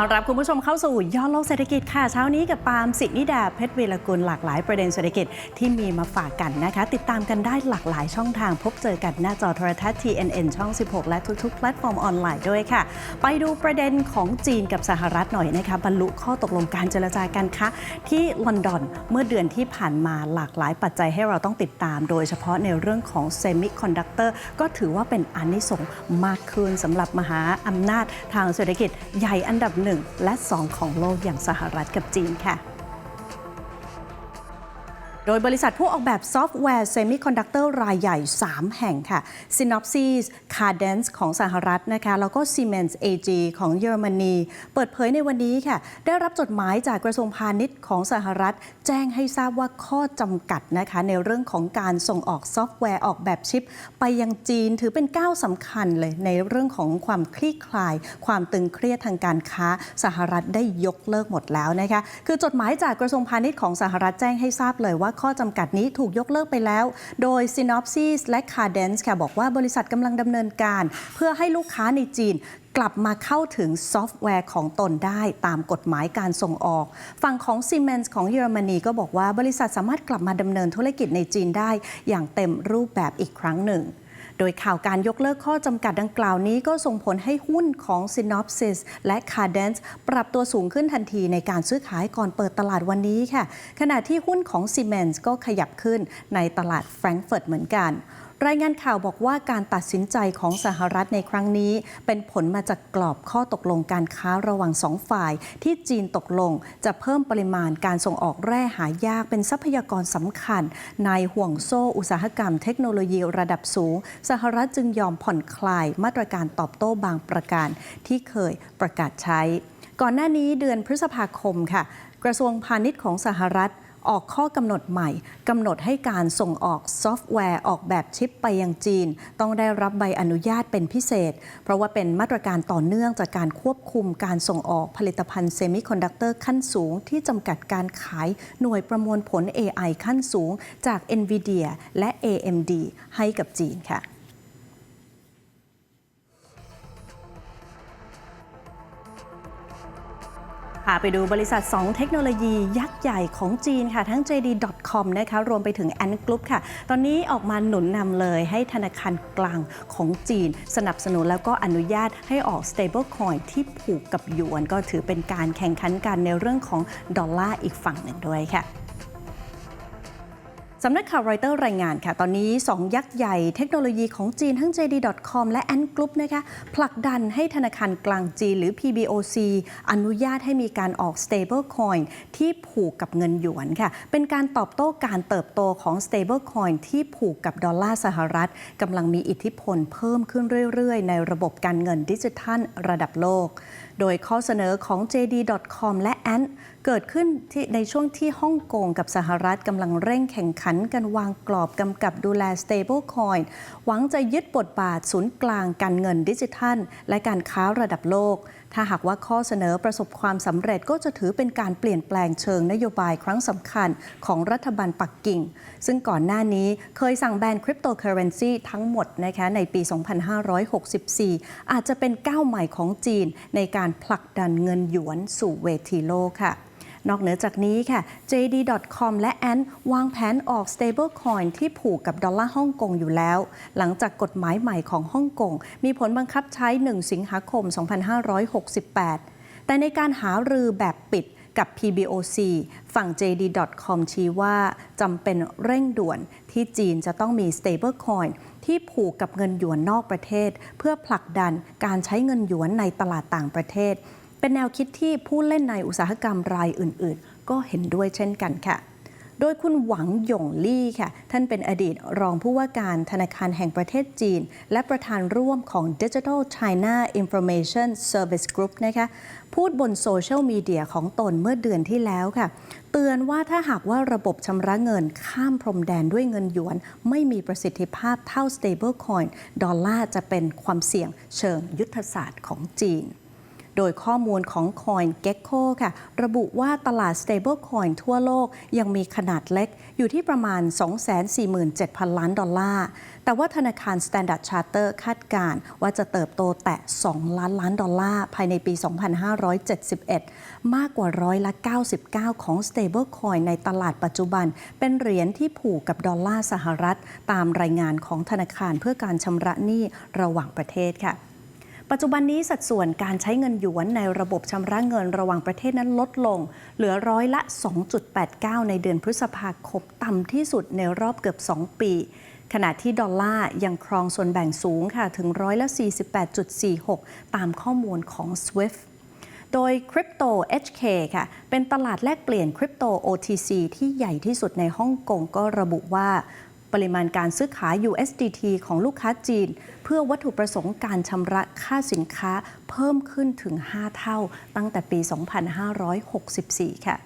ต้อนรับคุณผู้ชมเข้าสู่ย้อนโลกเศรษฐกิจค่ะ เช้านี้กับปาล์มสินิดาเพชรเวีรกุลหลากหลายประเด็นเศรษฐกิจที่มีมาฝากกันนะคะ ติดตามกันได้หลากหลายช่องทาง พบเจอกันหน้าจอโทรทัศน์ TNN ช่อง 16 และทุกๆ แพลตฟอร์มออนไลน์ด้วยค่ะ ไปดูประเด็นของจีนกับสหรัฐหน่อยนะคะบรรลุข้อตกลงการเจรจาการค้าที่ลอนดอนเมื่อเดือนที่ผ่านมาหลากหลายปัจจัยให้เราต้องติดตาม โดยเฉพาะในเรื่องของเซมิคอนดักเตอร์ก็ถือว่าเป็นอานิสงส์มากขึ้นสำหรับมหาอำนาจทางเศรษฐกิจใหญ่อันดับ1 และ 2 ของโลกอย่างสหรัฐกับจีนค่ะ โดยบริษัทผู้ออกแบบซอฟต์แวร์เซมิคอนดักเตอร์รายใหญ่ 3 แห่งค่ะ Synopsys Cadence ของสหรัฐนะคะ แล้วก็ Siemens AG ของเยอรมนี เปิดเผยในวันนี้ค่ะ ได้รับจดหมายจากกระทรวงพาณิชย์ของสหรัฐ แจ้งให้ทราบว่าข้อจำกัดนะคะ ในเรื่องของการส่งออกซอฟต์แวร์ออกแบบชิป ไปยังจีนถือเป็นก้าวสำคัญเลยในเรื่องของความคลี่คลาย ความตึงเครียดทางการค้าสหรัฐได้ยกเลิกหมดแล้วนะคะคือจดหมายจากกระทรวงพาณิชย์ของสหรัฐแจ้งให้ทราบเลยว่าข้อจำกัดนี้ถูกยกเลิกไปแล้ว โดย Synopsys และ Cadence ค่ะบอกว่าบริษัทกำลังดำเนินการ เพื่อให้ลูกค้าในจีนกลับมาเข้าถึงซอฟต์แวร์ของตนได้ตามกฎหมายการส่งออก ฝั่งของซีเมนส์ของเยอรมนีก็บอกว่าบริษัทสามารถกลับมาดำเนินธุรกิจในจีนได้อย่างเต็มรูปแบบอีกครั้งหนึ่ง โดยข่าวการยกเลิกข้อจำกัดดังกล่าวนี้ก็ส่งผลให้หุ้นของ Synopsys และ Cadence ปรับตัวสูงขึ้นทันทีในการซื้อขายก่อนเปิดตลาดวันนี้ค่ะ ขณะที่หุ้นของ Siemens ก็ขยับขึ้นในตลาดแฟรงก์เฟิร์ตเหมือนกัน รายงานข่าวบอกว่าการตัดสินใจของสหรัฐในครั้งนี้ เป็นผลมาจากกรอบข้อตกลงการค้าระหว่างสองฝ่าย ที่จีนตกลง จะเพิ่มปริมาณการส่งออกแร่หายากเป็นทรัพยากรสำคัญ ในห่วงโซ่อุตสาหกรรมเทคโนโลยีระดับสูง สหรัฐจึงยอมผ่อนคลายมาตรการตอบโต้บางประการที่เคยประกาศใช้ ก่อนหน้านี้เดือนพฤษภาคมค่ะ กระทรวงพาณิชย์ของสหรัฐ ออกข้อกำหนดใหม่กำหนดให้การส่งออกซอฟต์แวร์ออกแบบชิปไปยังจีน ต้องได้รับใบอนุญาตเป็นพิเศษ เพราะว่าเป็นมาตรการต่อเนื่องจากการควบคุมการส่งออกผลิตภัณฑ์เซมิคอนดักเตอร์ขั้นสูง ที่จำกัดการขายหน่วยประมวลผล AI ขั้นสูง จาก NVIDIA และ AMD ให้กับจีนค่ะาไปดูบริษัท 2 เทคโนโลยียักษ์ใหญ่ของจีนค่ะ ทั้ง JD.com นะคะรวมไปถึง Ant Group ค่ะ ตอนนี้ออกมาหนุนนำเลยให้ธนาคารกลางของจีน สนับสนุนแล้วก็อนุญาตให้ออก stablecoin ที่ผูกกับหยวน ก็ถือเป็นการแข่งขันกันในเรื่องของดอลลาร์อีกฝั่งหนึ่งด้วยค่ะ สำนักข่าวรอยเตอร์รายงานค่ะ ตอนนี้ 2 ยักษ์ใหญ่เทคโนโลยีของจีนทั้ง JD.com และ Ant Group นะคะผลักดันให้ธนาคารกลางจีนหรือ PBOC อนุญาตให้มีการออก stable coin ที่ผูกกับเงินหยวนค่ะ เป็นการตอบโต้การเติบโตของ stable coin ที่ผูกกับดอลลาร์สหรัฐกำลังมีอิทธิพลเพิ่มขึ้นเรื่อยๆ ในระบบการเงินดิจิทัลระดับโลก โดยข้อเสนอของ JD.com และ Ant เกิดขึ้นที่ในช่วงที่ฮ่องกงกับสหรัฐกำลังเร่งแข่งขันกันวางกรอบกำกับดูแล stablecoin หวังจะยึดบทบาทศูนย์กลางการเงินดิจิทัล และการค้าระดับโลก ถ้าหากว่าข้อเสนอประสบความสำเร็จก็จะถือเป็นการเปลี่ยนแปลงเชิงนโยบายครั้งสำคัญของรัฐบาลปักกิ่ง ซึ่งก่อนหน้านี้เคยสั่งแบนคริปโตเคอเรนซีทั้งหมดนะคะในปี 2564 อาจจะเป็นก้าวใหม่ของจีนในการผลักดันเงินหยวนสู่เวทีโลกค่ะ นอกเหนือจากนี้ค่ะ JD.com และ Ant วางแผนออก stablecoin ที่ผูกกับดอลลาร์ฮ่องกงอยู่แล้ว หลังจากกฎหมายใหม่ของฮ่องกง มีผลบังคับใช้ 1 สิงหาคม 2568 แต่ในการหารือแบบปิดกับ PBOC ฝั่ง JD.com ชี้ว่าจำเป็นเร่งด่วนที่จีนจะต้องมี stablecoin ที่ผูกกับเงินหยวนนอกประเทศ เพื่อผลักดันการใช้เงินหยวนในตลาดต่างประเทศ เป็นแนวคิดที่ผู้เล่นในอุตสาหกรรมรายอื่น ๆ ก็เห็นด้วยเช่นกันค่ะ โดยคุณหวังหยงลี่ค่ะ ท่านเป็นอดีตรองผู้ว่าการธนาคารแห่งประเทศจีน และประธานร่วมของ Digital China Information Service Group นะคะ พูดบนโซเชียลมีเดียของตนเมื่อเดือนที่แล้วค่ะ เตือนว่าถ้าหากว่าระบบชำระเงินข้ามพรมแดนด้วยเงินหยวน ไม่มีประสิทธิภาพเท่า stablecoin ดอลลาร์จะเป็นความเสี่ยงเชิงยุทธศาสตร์ของจีน โดยข้อมูลของ CoinGecko ค่ะ ระบุว่าตลาด stablecoin ทั่วโลกยังมีขนาดเล็ก อยู่ที่ประมาณ 247,000 ล้านดอลลาร์ แต่ว่าธนาคาร Standard Charter คาดการณ์ว่าจะเติบโตแตะ 2 ล้านล้านดอลลาร์ ภายในปี 2571 มากกว่าร้อยละ 99 ของ stablecoin ในตลาดปัจจุบัน เป็นเหรียญที่ผูกกับดอลลาร์สหรัฐ ตามรายงานของธนาคารเพื่อการชำระหนี้ระหว่างประเทศค่ะ ปัจจุบันนี้สัดส่วนการใช้เงินหยวนในระบบชำระเงินระหว่างประเทศนั้นลดลง เหลือร้อยละ 2.89 ในเดือนพฤษภาคมต่ำที่สุดในรอบเกือบ 2 ปี ขณะที่ดอลลาร์ยังครองส่วนแบ่งสูงค่ะถึงร้อยละ 48.46 ตามข้อมูลของ SWIFT โดย Crypto HK ค่ะ เป็นตลาดแลกเปลี่ยนคริปโต OTC ที่ใหญ่ที่สุดในฮ่องกงก็ระบุว่า ปริมาณการซื้อขาย USDT ของลูกค้าจีน เพื่อวัตถุประสงค์การชำระค่าสินค้าเพิ่มขึ้นถึง 5 เท่าตั้งแต่ปี 2564 ค่ะ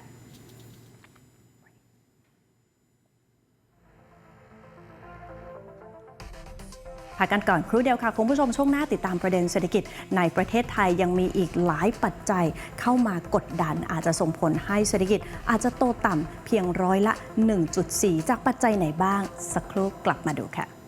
พักกันก่อนครู่เดียวค่ะ คุณผู้ชมช่วงหน้าติดตามประเด็นเศรษฐกิจในประเทศไทยยังมีอีกหลายปัจจัยเข้ามากดดันอาจจะส่งผลให้เศรษฐกิจอาจจะโตต่ำเพียงร้อยละ 1.4 จากปัจจัยไหนบ้าง สักครู่กลับมาดูค่ะ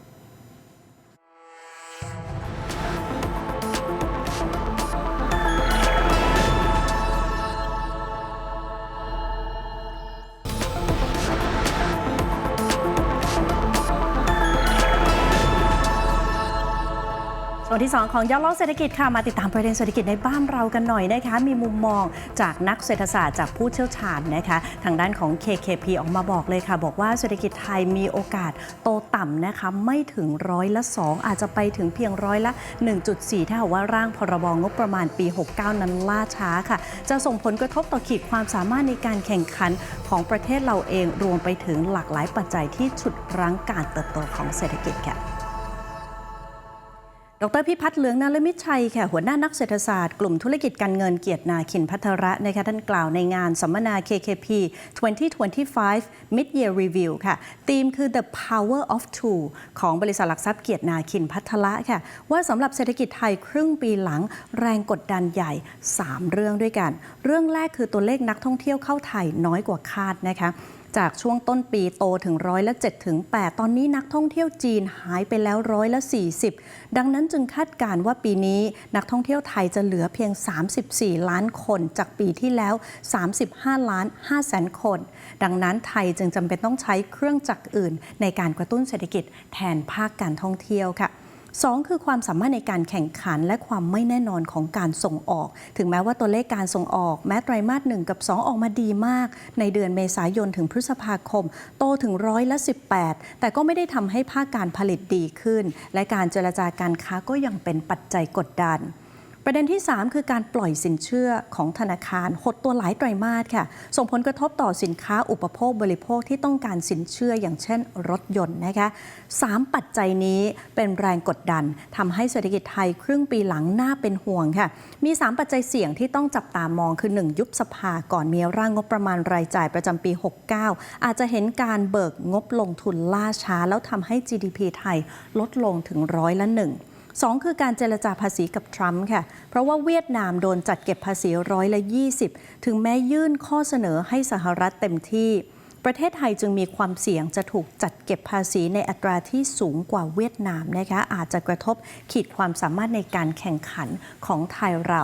ที่ 2 ของย้อนล่าเศรษฐกิจค่ะมาติดตามประเด็นเศรษฐกิจในบ้านเรากันหน่อยนะคะมีมุมมองจากนักเศรษฐศาสตร์จากผู้เชี่ยวชาญนะคะทางด้านของ KKP ออกมาบอกเลยค่ะ บอกว่าเศรษฐกิจไทยมีโอกาสโตต่ำนะคะไม่ถึงร้อยละ 2 อาจจะไปถึงเพียงร้อยละ 1.4 ถ้าหากว่าร่างพรบงบประมาณปี 69 นั้นล่าช้าค่ะ จะส่งผลกระทบต่อขีดความสามารถในการแข่งขันของประเทศเราเองรวมไปถึงหลากหลายปัจจัยที่ฉุดรั้งการเติบโตของเศรษฐกิจค่ะ ดรพิพัฒน์เหลืองนารมิตรชัยค่ะหัวหน้านักเศรษฐศาสตร์กลุ่มธุรกิจการเงินเกียรตินาคินพัทระนะคะท่านกล่าวในงานสัมมนา KKP 2025 Mid Year Review ค่ะธีมคือ The Power of Two ของบริษัทหลักทรัพย์เกียรตินาคินพัทระค่ะ ว่าสำหรับเศรษฐกิจไทยครึ่งปีหลังแรงกดดันใหญ่ 3 เรื่องด้วยกัน เรื่องแรกคือตัวเลขนักท่องเที่ยวเข้าไทยน้อยกว่าคาดนะคะ จากช่วงต้นปีโตถึงร้อยละ7ถึง8ตอนนี้นักท่องเที่ยวจีนหายไปแล้วร้อยละ 40 ดังนั้นจึงคาดการณ์ว่าปีนี้นักท่องเที่ยวไทยจะเหลือเพียง 34 ล้านคน จากปีที่แล้ว 35 ล้าน5แสนคน ดังนั้นไทยจึงจำเป็นต้องใช้เครื่องจักรอื่น ในการกระตุ้นเศรษฐกิจแทนภาคการท่องเที่ยวค่ะ สองคือความสามารถในการแข่งขันและความไม่แน่นอนของการส่งออก ถึงแม้ว่าตัวเลขการส่งออก แม้ไตรมาสหนึ่งกับ 2 ออกมาดีมาก ในเดือนเมษายนถึงพฤษภาคม โตถึงร้อยละ 18 แต่ก็ไม่ได้ทำให้ภาคการผลิตดีขึ้น และการเจรจาการค้าก็ยังเป็นปัจจัยกดดัน ประเด็นที่ 3 คือการปล่อยสินเชื่อของธนาคาร หดตัวหลายไตรมาสค่ะ ส่งผลกระทบต่อสินค้าอุปโภคบริโภคที่ต้องการสินเชื่ออย่างเช่นรถยนต์นะคะสามปัจจัยนี้เป็นแรงกดดันทำให้เศรษฐกิจไทยครึ่งปีหลังน่าเป็นห่วงค่ะ มี 3 ปัจจัยเสี่ยงที่ต้องจับตามองคือ 1 ยุบสภาก่อนมีร่างงบประมาณรายจ่ายประจำปี 69 อาจจะเห็นการเบิกงบลงทุนล่าช้า แล้วทำให้ GDP ไทยลดลงถึงร้อยละหนึ่ง สองคือการเจรจาภาษีกับทรัมป์ค่ะ เพราะว่าเวียดนามโดนจัดเก็บภาษีร้อยละ 20 ถึงแม้ยื่นข้อเสนอให้สหรัฐเต็มที่ ประเทศไทยจึงมีความเสี่ยงจะถูกจัดเก็บภาษีในอัตราที่สูงกว่าเวียดนามนะคะอาจจะกระทบขีดความสามารถในการแข่งขันของไทยเรา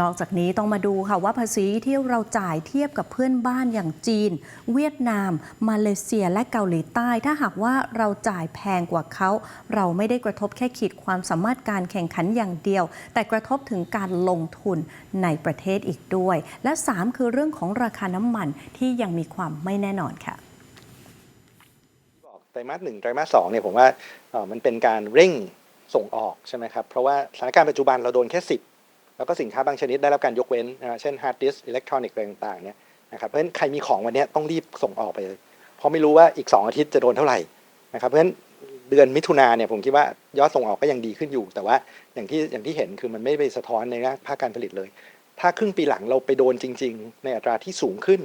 นอกจากนี้ต้องมาดูค่ะว่าภาษีที่เราจ่ายเทียบกับเพื่อนบ้านอย่างจีน เวียดนาม มาเลเซียและเกาหลีใต้ ถ้าหากว่าเราจ่ายแพงกว่าเขา เราไม่ได้กระทบแค่ขีดความสามารถการแข่งขันอย่างเดียว แต่กระทบถึงการลงทุนในประเทศอีกด้วย และ 3 คือเรื่องของราคาน้ำมันที่ยังมีความไม่แน่นอนค่ะบอกไตรมาสหนึ่งไตรมาสสองเนี่ยผมว่ามันเป็นการเร่งส่งออกใช่ไหมครับเพราะว่าสถานการณ์ปัจจุบันเราโดนแค่ 10 แล้วก็สินค้าบางชนิดได้รับการยกเว้นนะเช่นฮาร์ดดิสก์อิเล็กทรอนิกส์อะไรต่างๆเนี่ยนะครับเพราะฉะนั้นใครมีของวันนี้ต้องรีบส่งออกไปเลยเพราะไม่รู้ว่าอีก 2 อาทิตย์จะโดนเท่าไหร่นะครับเพราะฉะนั้นเดือนมิถุนาเนี่ยผมคิดว่ายอดส่งออกก็ยังดีขึ้นอยู่ แต่ว่าอย่างที่อย่างที่เห็นคือมันไม่ไปสะท้อนในภาคการผลิตเลย ถ้าครึ่งปีหลังเราไปโดนจริง ๆ ในอัตราที่สูงขึ้น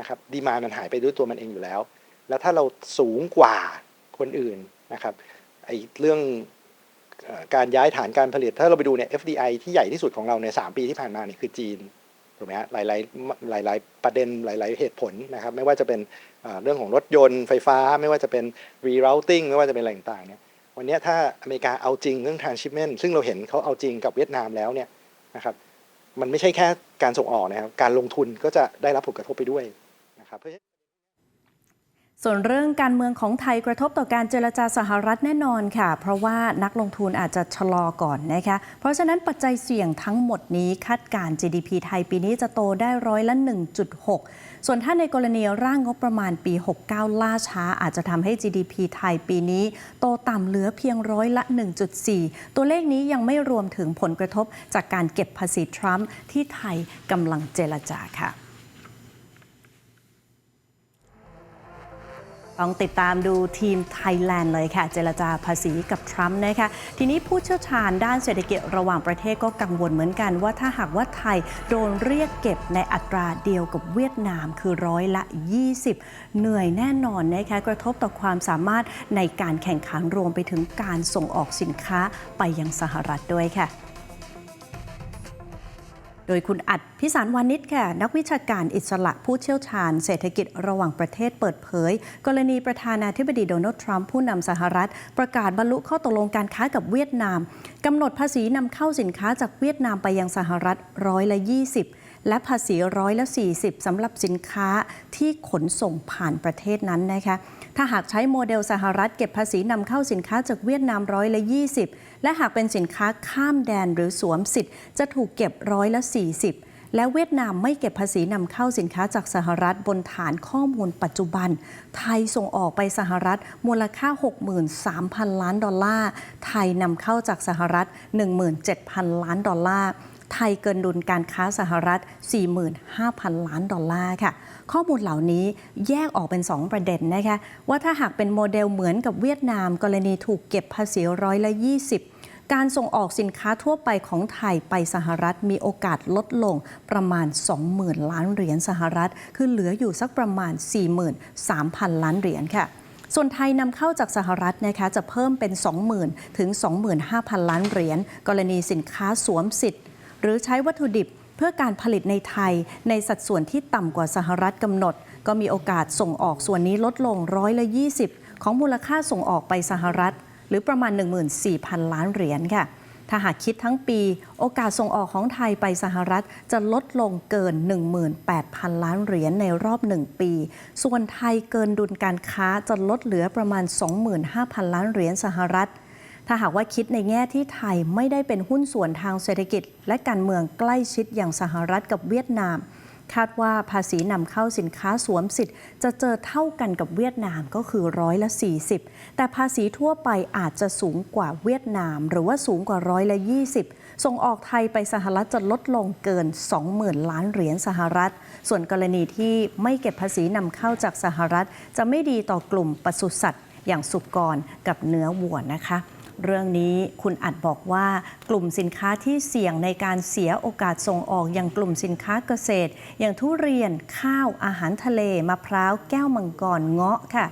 นะครับดีมามันหายไปด้วยตัวมันเองอยู่แล้ว แล้วถ้าเราสูงกว่าคนอื่นนะครับไอ้เรื่อง การย้ายฐานการผลิต ถ้าเราไปดูเนี่ย FDI ที่ใหญ่ที่สุดของเราใน 3 ปีที่ผ่านมาเนี่ยคือจีนถูกไหมฮะหลายๆหลายหลาย ๆ ประเด็นหลาย ๆ เหตุผลนะครับ ไม่ว่าจะเป็นเรื่องของรถยนต์ไฟฟ้า ไม่ว่าจะเป็น rerouting ไม่ว่าจะเป็นอะไรต่างๆเนี่ยวันนี้ถ้าอเมริกาเอาจริงเรื่อง transshipment ซึ่งเราเห็นเขาเอาจริงกับเวียดนามแล้วเนี่ยนะครับมันไม่ใช่แค่การส่งออกนะครับ การลงทุนก็จะได้รับผลกระทบไปด้วยนะครับเพราะ ส่วนเรื่องการเมืองของไทยกระทบต่อการเจรจาสหรัฐแน่นอนค่ะ เพราะว่านักลงทุนอาจจะชะลอก่อนนะคะ เพราะฉะนั้นปัจจัยเสี่ยงทั้งหมดนี้คาดการ GDP ไทยปีนี้จะโตได้ร้อยละ 1.6 ส่วนถ้าในกรณีร่างงบประมาณปี 69 ล่าช้า อาจจะทำให้ GDP ไทยปีนี้ โตต่ำเหลือเพียงร้อยละ 1.4 ตัวเลขนี้ยังไม่รวมถึงผลกระทบจากการเก็บภาษีทรัมป์ที่ไทยกำลังเจรจาค่ะ ต้องติดตามดูทีมไทยแลนด์เลยค่ะ เจรจาภาษีกับทรัมป์นะคะ ทีนี้ผู้เชี่ยวชาญด้านเศรษฐกิจระหว่างประเทศก็กังวลเหมือนกัน ว่าถ้าหากว่าไทยโดนเรียกเก็บในอัตราเดียวกับเวียดนามคือร้อยละ 20 เหนื่อยแน่นอนนะคะกระทบต่อความสามารถในการแข่งขันรวมไปถึงการส่งออกสินค้าไปยังสหรัฐด้วยค่ะ โดยคุณอัดพิสารวานิชค่ะ นักวิชาการอิสระผู้เชี่ยวชาญ เศรษฐกิจระหว่างประเทศเปิดเผย กรณีประธานาธิบดีโดนัลด์ทรัมป์ผู้นำสหรัฐ ประกาศบรรลุข้อตกลงการค้ากับเวียดนามกำหนดภาษีนำเข้าสินค้าจากเวียดนามไปยังสหรัฐร้อยละ 20 และภาษีร้อยละ 40สำหรับสินค้าที่ขนส่งผ่านประเทศนั้นนะคะ ถ้าหากใช้โมเดลสหรัฐเก็บภาษีนำเข้าสินค้าจากเวียดนามร้อยละ 20 และหากเป็นสินค้าข้ามแดนหรือสวมสิทธิ์ จะถูกเก็บร้อยละ 40และเวียดนามไม่เก็บภาษีนำเข้าสินค้าจากสหรัฐบนฐานข้อมูลปัจจุบัน ไทยส่งออกไปสหรัฐมูลค่า 63,000 ล้านดอลลาร์ ไทยนำเข้าจากสหรัฐ 17,000 ล้านดอลลาร์ ไทยเกินดุลการค้าสหรัฐ 45,000 ล้านดอลลาร์ค่ะ ข้อมูลเหล่านี้แยกออกเป็น 2 ประเด็นนะคะว่าถ้าหากเป็นโมเดลเหมือนกับเวียดนาม กรณีถูกเก็บภาษีร้อยละ 20การส่งออกสินค้าทั่วไปของไทยไปสหรัฐมีโอกาสลดลงประมาณ 20,000 ล้านเหรียญสหรัฐ คือเหลืออยู่สักประมาณ 43,000 ล้านเหรียญค่ะ ส่วนไทยนำเข้าจากสหรัฐนะคะจะเพิ่มเป็น 20,000 ถึง 25,000 ล้านเหรียญกรณีสินค้าสวมสิทธิ์ หรือใช้วัตถุดิบ เพื่อการผลิตในไทยในสัดส่วนที่ต่ำกว่าสหรัฐกำหนด ก็มีโอกาสส่งออกส่วนนี้ลดลงร้อยละ 20 ของมูลค่าส่งออกไปสหรัฐ หรือประมาณ 14,000 ล้านเหรียญค่ะ ถ้าหากคิดทั้งปี โอกาสส่งออกของไทยไปสหรัฐจะลดลงเกิน 18,000 ล้านเหรียญในรอบ 1 ปี ส่วนไทยเกินดุลการค้าจะลดเหลือประมาณ 25,000 ล้านเหรียญสหรัฐ ถ้าหากว่าคิดในแง่ที่ไทยไม่ได้เป็นหุ้นส่วนทางเศรษฐกิจ และการเมืองใกล้ชิดอย่างสหรัฐกับเวียดนาม คาดว่าภาษีนำเข้าสินค้าสวมสิทธิ์ จะเจอเท่ากันกับเวียดนามก็คือร้อยละ 40 แต่ภาษีทั่วไปอาจจะสูงกว่าเวียดนาม หรือว่าสูงกว่าร้อยละ 20ส่งออกไทยไปสหรัฐจะลดลงเกิน 20,000 ล้านเหรียญสหรัฐ ส่วนกรณีที่ไม่เก็บภาษีนำเข้าจากสหรัฐ จะไม่ดีต่อกลุ่มปศุสัตว์ อย่างสุกรกับเนื้อวัวนะคะ เรื่องนี้คุณอัดบอกว่ากลุ่มสินค้าที่เสี่ยงในการเสียโอกาสส่งออกอย่างกลุ่มสินค้าเกษตร อย่างทุเรียนข้าวอาหารทะเลมะพร้าวแก้วมังกรเงาะค่ะ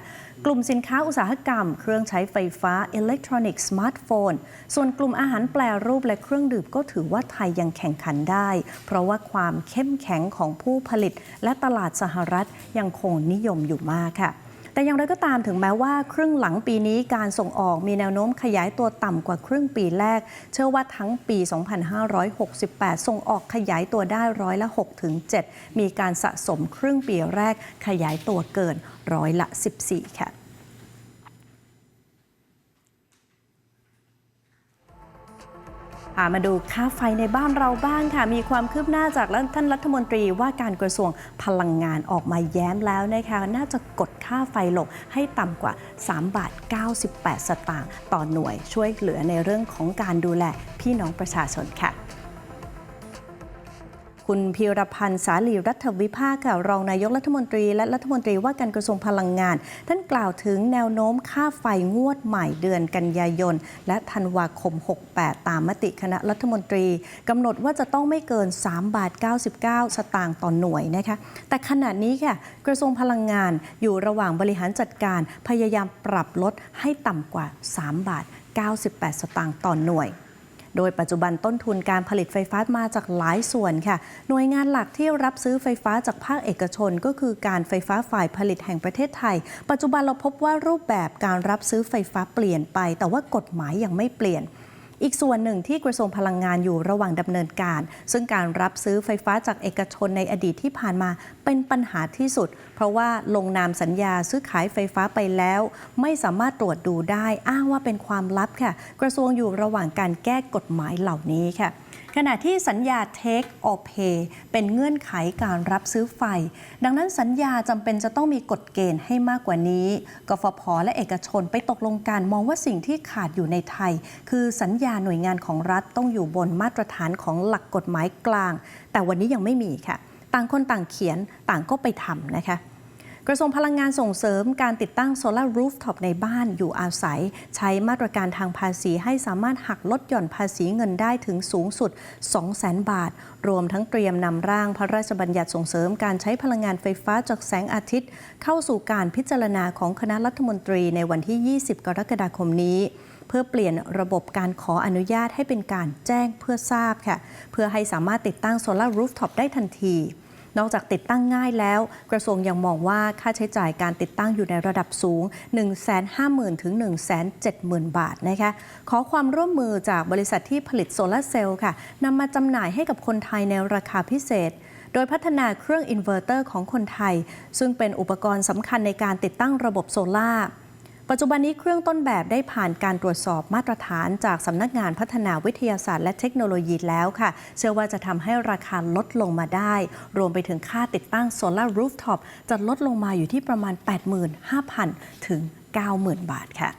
กลุ่มสินค้าอุตสาหกรรม เครื่องใช้ไฟฟ้าอิเล็กทรอนิกส์สมาร์ทโฟน ส่วนกลุ่มอาหารแปรรูปและเครื่องดื่มก็ถือว่าไทยยังแข่งขันได้ เพราะว่าความเข้มแข็งของผู้ผลิต และตลาดสหรัฐยังคงนิยมอยู่มากค่ะ แต่อย่างไรก็ตามถึงแม้ว่าครึ่งหลังปีนี้การส่งออกมีแนวโน้มขยายตัวต่ำกว่าครึ่งปีแรก เชื่อว่าทั้งปี 2568 ส่งออกขยายตัวได้ร้อยละ6ถึง7มีการสะสมครึ่งปีแรกขยายตัวเกินร้อยละ 14 ค่ะ มาดูค่าไฟในบ้านเราบ้างค่ะ มีความคืบหน้าจากท่านรัฐมนตรีว่าการกระทรวงพลังงานออกมาแย้มแล้วนะคะน่าจะกดค่าไฟลงให้ต่ำกว่า 3 บาท 98 สตางค์ต่อหน่วยช่วยเหลือในเรื่องของการดูแลพี่น้องประชาชนค่ะ คุณพีรพันธ์สาลีรัฐวิภาคค่ะรองนายกรัฐมนตรี และรัฐมนตรีว่าการกระทรวงพลังงาน ท่านกล่าวถึงแนวโน้มค่าไฟงวดใหม่เดือนกันยายน และธันวาคม 68 ตามมติคณะรัฐมนตรีกำหนดว่าจะต้องไม่เกิน 3 บาท 99 สตางค์ต่อหน่วยนะคะแต่ขณะนี้ค่ะกระทรวงพลังงานอยู่ระหว่างบริหารจัดการพยายามปรับลดให้ต่ำกว่า 3 บาท 98 สตางค์ต่อหน่วย โดยปัจจุบันต้นทุนการผลิตไฟฟ้ามาจากหลายส่วนค่ะ หน่วยงานหลักที่รับซื้อไฟฟ้าจากภาคเอกชน ก็คือการไฟฟ้าฝ่ายผลิตแห่งประเทศไทย ปัจจุบันเราพบว่ารูปแบบการรับซื้อไฟฟ้าเปลี่ยนไป แต่ว่ากฎหมายยังไม่เปลี่ยน อีกส่วนหนึ่งที่กระทรวงพลังงานอยู่ระหว่างดำเนินการ ซึ่งการรับซื้อไฟฟ้าจากเอกชนในอดีตที่ผ่านมาเป็นปัญหาที่สุด เพราะว่าลงนามสัญญาซื้อขายไฟฟ้าไปแล้ว ไม่สามารถตรวจดูได้อ้างว่าเป็นความลับค่ะ กระทรวงอยู่ระหว่างการแก้กฎหมายเหล่านี้ค่ะ ขณะที่สัญญา Take or Pay เป็นเงื่อนไขการรับซื้อไฟ ดังนั้นสัญญาจำเป็นจะต้องมีกฎเกณฑ์ให้มากกว่านี้ กฟผและเอกชนไปตกลงกันมองว่าสิ่งที่ขาดอยู่ในไทย คือสัญญาหน่วยงานของรัฐต้องอยู่บนมาตรฐานของหลักกฎหมายกลาง แต่วันนี้ยังไม่มีค่ะ ต่างคนต่างเขียนต่างก็ไปทำนะคะ กระทรวงพลังงานส่งเสริมการติดตั้งโซลารูฟท็อปในบ้านอยู่อาศัย ใช้มาตรการทางภาษีให้สามารถหักลดหย่อนภาษีเงินได้ถึงสูงสุด 200,000 บาท รวมทั้งเตรียมนำร่างพระราชบัญญัติส่งเสริมการใช้พลังงานไฟฟ้าจากแสงอาทิตย์ เข้าสู่การพิจารณาของคณะรัฐมนตรีในวันที่ 20 กรกฎาคมนี้เพื่อเปลี่ยนระบบการขออนุญาตให้เป็นการแจ้งเพื่อทราบค่ะ เพื่อให้สามารถติดตั้งโซลารูฟท็อปได้ทันที นอกจากติดตั้งง่ายแล้ว กระทรวงยังมองว่าค่าใช้จ่ายการติดตั้งอยู่ในระดับสูง 150,000 ถึง 170,000 บาทนะคะขอความร่วมมือจากบริษัทที่ผลิตโซลาร์เซลล์ค่ะนำมาจำหน่ายให้กับคนไทยในราคาพิเศษโดยพัฒนาเครื่องอินเวอร์เตอร์ของคนไทย ซึ่งเป็นอุปกรณ์สำคัญในการติดตั้งระบบโซลาร์ ปัจจุบันนี้เครื่องต้นแบบได้ผ่านการตรวจสอบมาตรฐานจากสำนักงานพัฒนาวิทยาศาสตร์และเทคโนโลยีแล้วค่ะ เชื่อว่าจะทำให้ราคาลดลงมาได้ รวมไปถึงค่าติดตั้งโซลารูฟท็อปจะลดลงมาอยู่ที่ประมาณ 85,000 ถึง 90,000 บาทค่ะ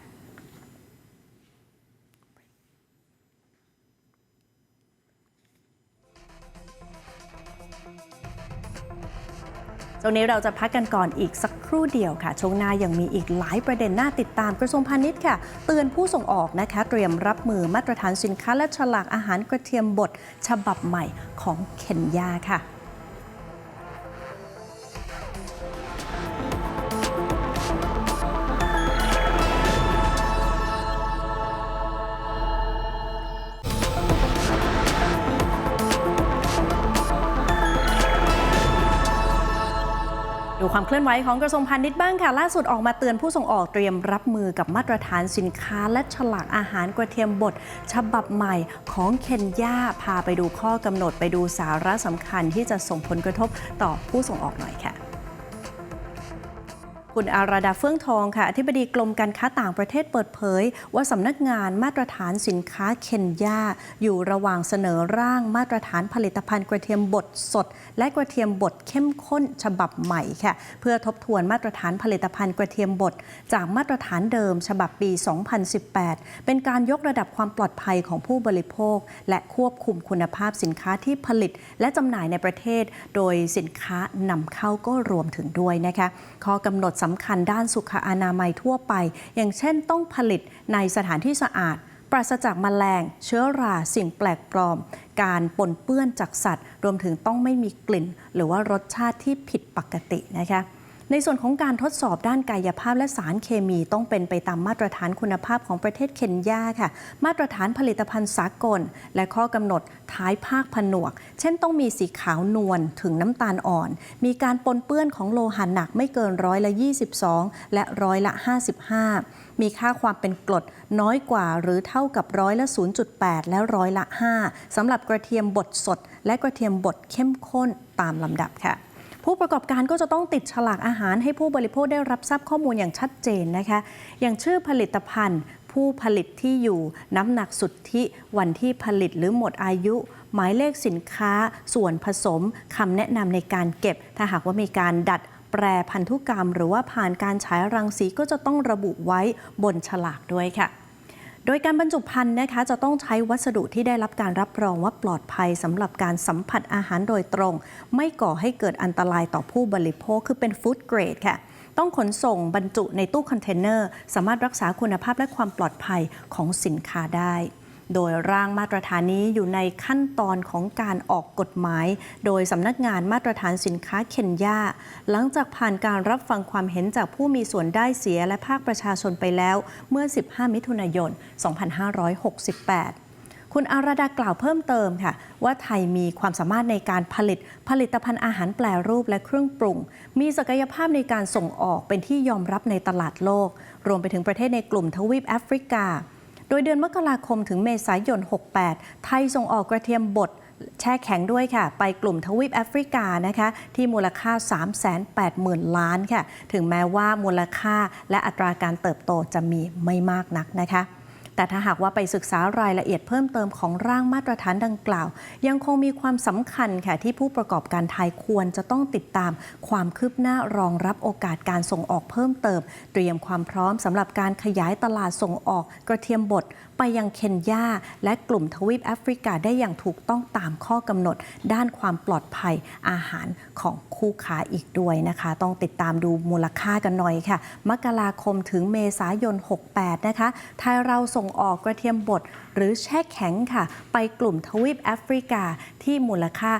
ตรงนี้เราจะพักกันก่อนอีกสักครู่เดียวค่ะ ช่วงหน้ายังมีอีกหลายประเด็นน่าติดตามกระทรวงพาณิชย์ค่ะ เตือนผู้ส่งออกนะคะ เตรียมรับมือมาตรฐานสินค้าและฉลากอาหารกระเทียมบดฉบับใหม่ของเคนยาค่ะ ดูความเคลื่อนไหวของกระทรวงพาณิชย์บ้างค่ะ ล่าสุดออกมาเตือนผู้ส่งออกเตรียมรับมือกับมาตรฐานสินค้าและฉลากอาหารกระเทียมบดฉบับใหม่ของเคนยาพาไปดูข้อกำหนดไปดูสาระสำคัญที่จะส่งผลกระทบต่อผู้ส่งออกหน่อยค่ะ คุณอาราดาเฟื่องทองค่ะ อธิบดีกรมการค้าต่างประเทศเปิดเผย ว่าสำนักงานมาตรฐานสินค้าเคนยา อยู่ระหว่างเสนอร่างมาตรฐานผลิตภัณฑ์กระเทียมบดสด และกระเทียมบดเข้มข้นฉบับใหม่ค่ะ เพื่อทบทวนมาตรฐานผลิตภัณฑ์กระเทียมบดจากมาตรฐานเดิม ฉบับปี 2018 เป็นการยกระดับความปลอดภัยของผู้บริโภค และควบคุมคุณภาพสินค้าที่ผลิต และจำหน่ายในประเทศ โดยสินค้านำเข้าก็รวมถึงด้วยนะคะข้อกำหนดสำคัญด้านสุขอนามัยทั่วไป อย่างเช่นต้องผลิตในสถานที่สะอาด ปราศจากแมลง เชื้อราสิ่งแปลกปลอม การปนเปื้อนจากสัตว์ รวมถึงต้องไม่มีกลิ่น หรือว่ารสชาติที่ผิดปกตินะคะ ในส่วนของการทดสอบด้านกายภาพและสารเคมีต้องเป็นไปตามมาตรฐานคุณภาพของประเทศเคนยาค่ะ มาตรฐานผลิตภัณฑ์สากล และข้อกำหนดท้ายภาคผนวก เช่นต้องมีสีขาวนวลถึงน้ำตาลอ่อน มีการปนเปื้อนของโลหะหนักไม่เกินร้อยละ 22 และร้อยละ 55 มีค่าความเป็นกรดน้อยกว่าหรือเท่ากับร้อยละ 0.8 และร้อยละ 5สำหรับกระเทียมบดสด และกระเทียมบดเข้มข้นตามลำดับค่ะ ผู้ประกอบการก็จะต้องติดฉลากอาหารให้ผู้บริโภคได้รับทราบข้อมูลอย่างชัดเจนนะคะ อย่างชื่อผลิตภัณฑ์ ผู้ผลิตที่อยู่น้ำหนักสุทธิ วันที่ผลิตหรือหมดอายุ หมายเลขสินค้า ส่วนผสมคำแนะนำในการเก็บ ถ้าหากว่ามีการดัดแปรพันธุกรรม หรือว่าผ่านการฉายรังสีก็จะต้องระบุไว้บนฉลากด้วยค่ะ โดยการบรรจุภัณฑ์นะคะจะต้องใช้วัสดุที่ได้รับการรับรองว่าปลอดภัยสำหรับการสัมผัสอาหารโดยตรง ไม่ก่อให้เกิดอันตรายต่อผู้บริโภคคือเป็นฟู้ดเกรดค่ะต้องขนส่งบรรจุในตู้คอนเทนเนอร์ สามารถรักษาคุณภาพและความปลอดภัยของสินค้าได้ โดยร่างมาตรฐานนี้อยู่ในขั้นตอนของการออกกฎหมาย โดยสำนักงานมาตรฐานสินค้าเคนยา หลังจากผ่านการรับฟังความเห็นจากผู้มีส่วนได้เสียและภาคประชาชนไปแล้วเมื่อ 15 มิถุนายน 2568คุณอาราดากล่าวเพิ่มเติมค่ะ ว่าไทยมีความสามารถในการผลิตผลิตภัณฑ์อาหารแปรรูปและเครื่องปรุง มีศักยภาพในการส่งออกเป็นที่ยอมรับในตลาดโลก รวมไปถึงประเทศในกลุ่มทวีปแอฟริกา ดยเดือนมกราคมถึงเมษายน 68 ไทยส่งออกกระเทียมบดแช่แข็งด้วยค่ะ ไปกลุ่มทวีปแอฟริกานะคะ ที่มูลค่า 380,000 ล้านค่ะ ถึงแม้ว่ามูลค่าและอัตราการเติบโตจะมีไม่มากนักนะคะ แต่ถ้าหากว่าไปศึกษารายละเอียดเพิ่มเติมของร่างมาตรฐานดังกล่าว ยังคงมีความสำคัญค่ะที่ผู้ประกอบการไทยควรจะต้องติดตามความคืบหน้ารองรับโอกาสการส่งออกเพิ่มเติม เตรียมความพร้อมสำหรับการขยายตลาดส่งออกกระเทียมบดไปยังเคนยาและกลุ่มทวีปแอฟริกาได้อย่างถูกต้องตามข้อกำหนด ด้านความปลอดภัยอาหารของคู่ค้าอีกด้วยนะคะ ต้องติดตามดูมูลค่ากันหน่อยค่ะ มกราคมถึงเมษายน 68 นะคะไทยเราส่งออกกระเทียมบดหรือแช่แข็งค่ะ ไปกลุ่มทวีปแอฟริกาที่มูลค่า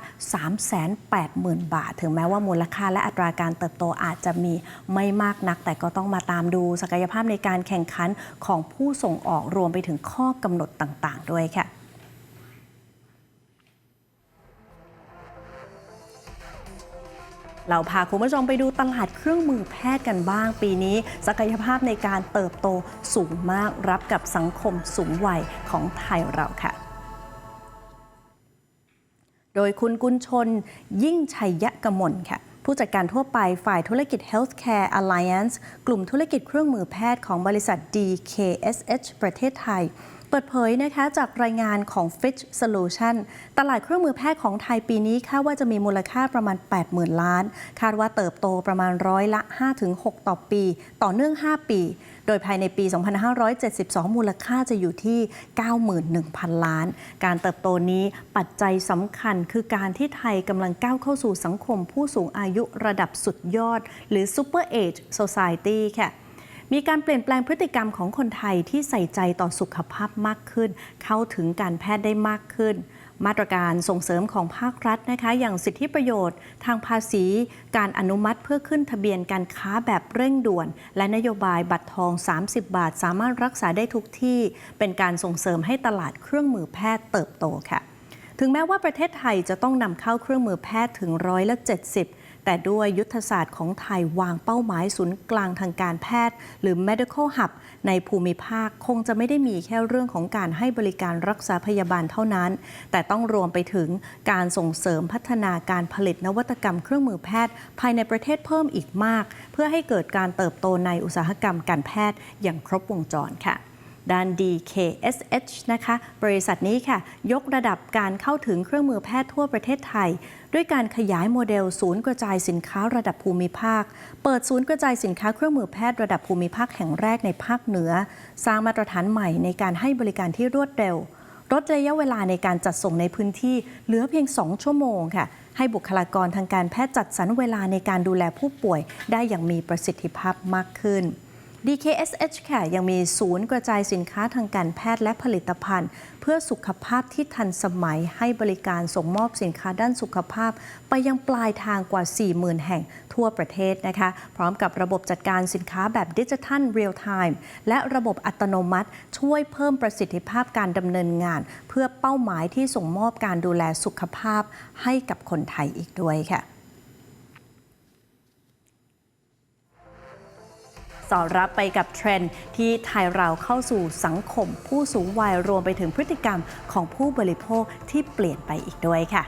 380,000 บาท ถึงแม้ว่ามูลค่าและอัตราการเติบโตอาจจะมีไม่มากนัก แต่ก็ต้องมาตามดูศักยภาพในการแข่งขันของผู้ส่งออกรวมไปถึงข้อกำหนดต่าง ๆ ด้วยค่ะ เราพาคุณผู้ชมไปดูตลาดเครื่องมือแพทย์กันบ้างปีนี้ ศักยภาพในการเติบโตสูงมากรับกับสังคมสูงวัยของไทยเราค่ะ โดยคุณกุลชนยิ่งชัยยะกมลค่ะผู้จัดการทั่วไปฝ่ายธุรกิจ Healthcare Alliance กลุ่มธุรกิจเครื่องมือแพทย์ของบริษัท DKSH ประเทศไทย เปิดเผยนะคะจากรายงานของ Fitch Solution ตลาดเครื่องมือแพทย์ของไทยปีนี้คาดว่าจะมีมูลค่าประมาณ 80,000 ล้าน คาดว่าเติบโตประมาณร้อยละ 5-6 ต่อปี ต่อเนื่อง 5 ปี โดยภายในปี 2572 มูลค่าจะอยู่ที่ 91,000 ล้าน การเติบโตนี้ปัจจัยสำคัญคือการที่ไทยกำลังก้าวเข้าสู่สังคมผู้สูงอายุระดับสุดยอด หรือ Super Age Society ค่ะ มีการเปลี่ยนแปลงพฤติกรรมของคนไทยที่ใส่ใจต่อสุขภาพมากขึ้น เข้าถึงการแพทย์ได้มากขึ้น มาตรการส่งเสริมของภาครัฐนะคะ อย่างสิทธิประโยชน์ ทางภาษี การอนุมัติเพื่อขึ้นทะเบียนการค้าแบบเร่งด่วน และนโยบายบัตรทอง 30 บาท สามารถรักษาได้ทุกที่ เป็นการส่งเสริมให้ตลาดเครื่องมือแพทย์เติบโตค่ะ ถึงแม้ว่าประเทศไทยจะต้องนำเข้าเครื่องมือแพทย์ถึงร้อยละ70 แต่ด้วยยุทธศาสตร์ของไทยวางเป้าหมายศูนย์กลางทางการแพทย์ หรือ medical hub ในภูมิภาคคงจะไม่ได้มีแค่เรื่องของการให้บริการรักษาพยาบาลเท่านั้น แต่ต้องรวมไปถึงการส่งเสริมพัฒนาการผลิตนวัตกรรมเครื่องมือแพทย์ ภายในประเทศเพิ่มอีกมาก เพื่อให้เกิดการเติบโตในอุตสาหกรรมการแพทย์อย่างครบวงจรค่ะ ด้าน DKSH นะคะ บริษัทนี้ค่ะ ยกระดับการเข้าถึงเครื่องมือแพทย์ทั่วประเทศไทย ด้วยการขยายโมเดลศูนย์กระจายสินค้าระดับภูมิภาค เปิดศูนย์กระจายสินค้าเครื่องมือแพทย์ระดับภูมิภาคแห่งแรกในภาคเหนือ สร้างมาตรฐานใหม่ในการให้บริการที่รวดเร็วลดระยะเวลาในการจัดส่งในพื้นที่เหลือเพียง 2 ชั่วโมงค่ะ ให้บุคลากรทางการแพทย์จัดสรรเวลาในการดูแลผู้ป่วยได้อย่างมีประสิทธิภาพมากขึ้น DKSH ค่ะยังมีศูนย์กระจายสินค้าทางการแพทย์และผลิตภัณฑ์ เพื่อสุขภาพที่ทันสมัยให้บริการส่งมอบสินค้าด้านสุขภาพ ไปยังปลายทางกว่า 40,000 แห่งทั่วประเทศนะคะ พร้อมกับระบบจัดการสินค้าแบบดิจิทัลเรียลไทม์และระบบอัตโนมัติ ช่วยเพิ่มประสิทธิภาพการดำเนินงาน เพื่อเป้าหมายที่ส่งมอบการดูแลสุขภาพให้กับคนไทยอีกด้วยค่ะ สอดรับไปกับเทรนด์ที่ไทยเราเข้าสู่สังคม ผู้สูงวัยรวมไปถึงพฤติกรรมของผู้บริโภคที่เปลี่ยนไปอีกด้วยค่ะ